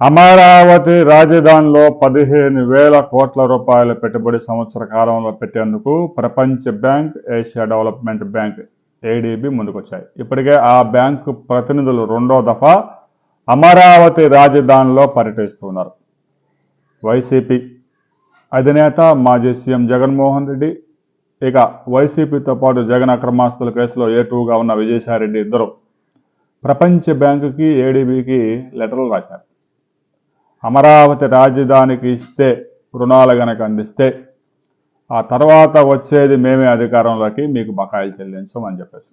అమరావతి రాజధానిలో పదిహేను వేల కోట్ల రూపాయల పెట్టుబడి సంవత్సర కాలంలో పెట్టేందుకు ప్రపంచ bank Asia development bank ADB ముందుకొచ్చాయి. ఇప్పటికే ఆ బ్యాంకు ప్రతినిధులు రెండో దఫా అమరావతి రాజధానిలో పర్యటిస్తున్నారు. వైసీపీ అధినేత మాజీ సీఎం జగన్మోహన్ రెడ్డి ఇక వైసీపీతో పాటు జగన్ అక్రమాస్తుల కేసులో ఏటుగా ఉన్న విజయసాయిరెడ్డి ఇద్దరు ప్రపంచ బ్యాంకుకి ఏడీబీకి లెటర్లు రాశారు. అమరావతి రాజధానికి ఇస్తే రుణాలు గనక అందిస్తే ఆ తర్వాత వచ్చేది మేమే అధికారంలోకి మీకు బకాయిలు చెల్లించమని చెప్పేసి.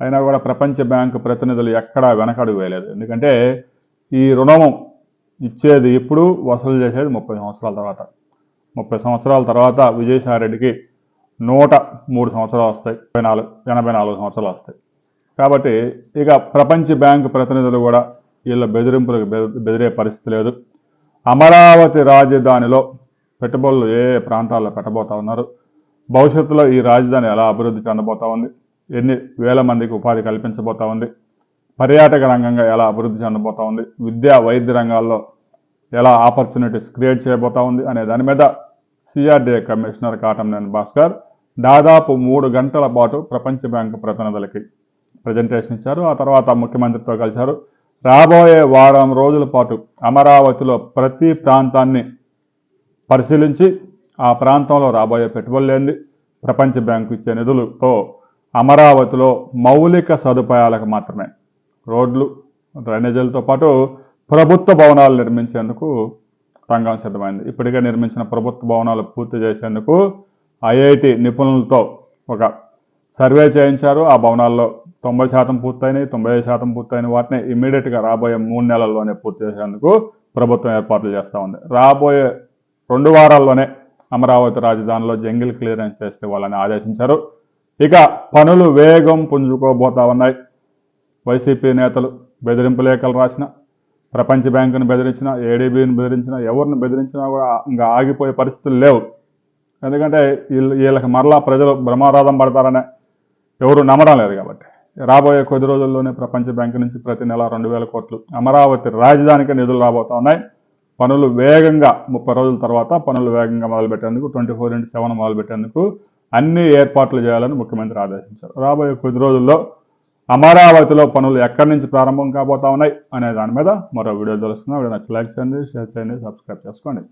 అయినా కూడా ప్రపంచ బ్యాంకు ప్రతినిధులు ఎక్కడా వెనకడుగు వేయలేదు. ఎందుకంటే ఈ రుణం ఇచ్చేది ఇప్పుడు వసూలు చేసేది ముప్పై సంవత్సరాల తర్వాత. ముప్పై సంవత్సరాల తర్వాత విజయసాయిరెడ్డికి నూట మూడు సంవత్సరాలు వస్తాయి. ఎనభై నాలుగు ఎనభై నాలుగు సంవత్సరాలు వస్తాయి. కాబట్టి ఇక ప్రపంచ బ్యాంకు ప్రతినిధులు కూడా వీళ్ళ బెదిరింపులకు బెదిరే పరిస్థితి లేదు. అమరావతి రాజధానిలో పెట్టుబడులు ఏ ప్రాంతాల్లో పెట్టబోతా ఉన్నారు? భవిష్యత్తులో ఈ రాజధాని ఎలా అభివృద్ధి చెందబోతా ఉంది? ఎన్ని వేల మందికి ఉపాధి కల్పించబోతా ఉంది? పర్యాటక రంగంగా ఎలా అభివృద్ధి చెందబోతా ఉంది? విద్యా వైద్య రంగాల్లో ఎలా ఆపర్చునిటీస్ క్రియేట్ చేయబోతా ఉంది అనే దాని మీద సిఆర్డీఏ కమిషనర్ కాటంనేని భాస్కర్ దాదాపు మూడు గంటల పాటు ప్రపంచ బ్యాంకు ప్రతినిధులకి ప్రజెంటేషన్ ఇచ్చారు. ఆ తర్వాత ముఖ్యమంత్రితో కలిశారు. రాబోయే వారం రోజుల పాటు అమరావతిలో ప్రతి ప్రాంతాన్ని పరిశీలించి ఆ ప్రాంతంలో రాబోయే పెట్టుబడులు ఏంది ప్రపంచ బ్యాంకు ఇచ్చే నిధులతో అమరావతిలో మౌలిక సదుపాయాలకు మాత్రమే రోడ్లు డ్రైనేజీలతో పాటు ప్రభుత్వ భవనాలు నిర్మించేందుకు రంగం సిద్ధమైంది. ఇప్పటికే నిర్మించిన ప్రభుత్వ భవనాలు పూర్తి చేసేందుకు ఐఐటి నిపుణులతో ఒక సర్వే చేయించారు. ఆ భవనాల్లో తొంభై శాతం పూర్తయినాయి తొంభై ఐదు శాతం పూర్తయిన వాటిని ఇమీడియట్గా రాబోయే మూడు నెలల్లోనే పూర్తి చేసేందుకు ప్రభుత్వం ఏర్పాట్లు చేస్తూ ఉంది. రాబోయే రెండు వారాల్లోనే అమరావతి రాజధానిలో జంగిల్ క్లియరెన్స్ చేసే వాళ్ళని ఆదేశించారు. ఇక పనులు వేగం పుంజుకోబోతా ఉన్నాయి వైసీపీ నేతలు బెదిరింపు లేఖలు రాసిన ప్రపంచ బ్యాంకును బెదిరించిన ఏడీబీని బెదిరించిన ఎవరిని బెదిరించినా కూడా ఇంకా ఆగిపోయే పరిస్థితులు లేవు. ఎందుకంటే వీళ్ళు వీళ్ళకి మరలా ప్రజలు బ్రహ్మారాధం పడతారనే ఎవరు నమ్మడం లేదు కాబట్టి. రాబోయే కొద్ది రోజుల్లోనే ప్రపంచ బ్యాంకు నుంచి ప్రతి నెల రెండు వేల కోట్లు అమరావతి రాజధానికి నిధులు రాబోతా ఉన్నాయి. పనులు వేగంగా ముప్పై రోజుల తర్వాత పనులు వేగంగా మొదలుపెట్టేందుకు ట్వంటీ ఫోర్ ఇంటూ సెవెన్ మొదలుపెట్టేందుకు అన్ని ఏర్పాట్లు చేయాలని ముఖ్యమంత్రి ఆదేశించారు. రాబోయే కొద్ది రోజుల్లో అమరావతిలో పనులు ఎక్కడి నుంచి ప్రారంభం కాబోతా ఉన్నాయి అనే దాని మీద మరో వీడియో తెలుస్తున్నా వీడియో నచ్చి లైక్ చేయండి షేర్ చేయండి సబ్స్క్రైబ్ చేసుకోండి.